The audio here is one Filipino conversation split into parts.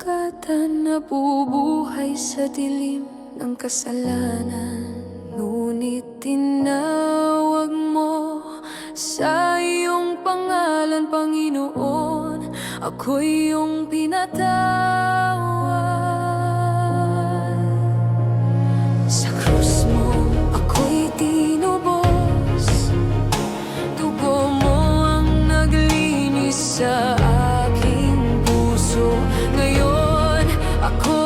sugatan na bubuhay sa dilim ng kasalanan Ngunit tinawag mo sa iyong pangalan, Panginoon. Ako'y iyong pinatawag could.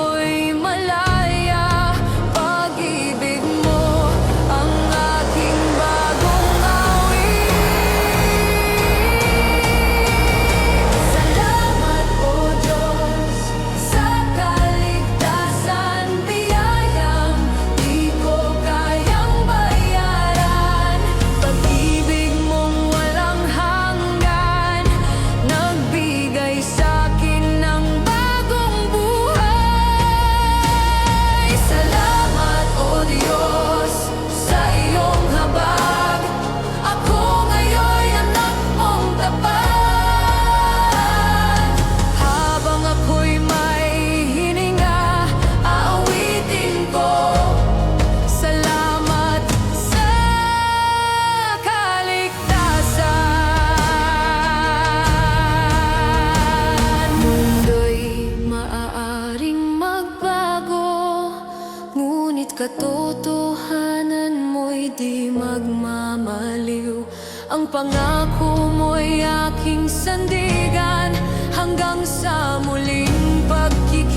magmamaliw Ang pangako mo'y aking sandigan Hanggang sa muling pagkikita.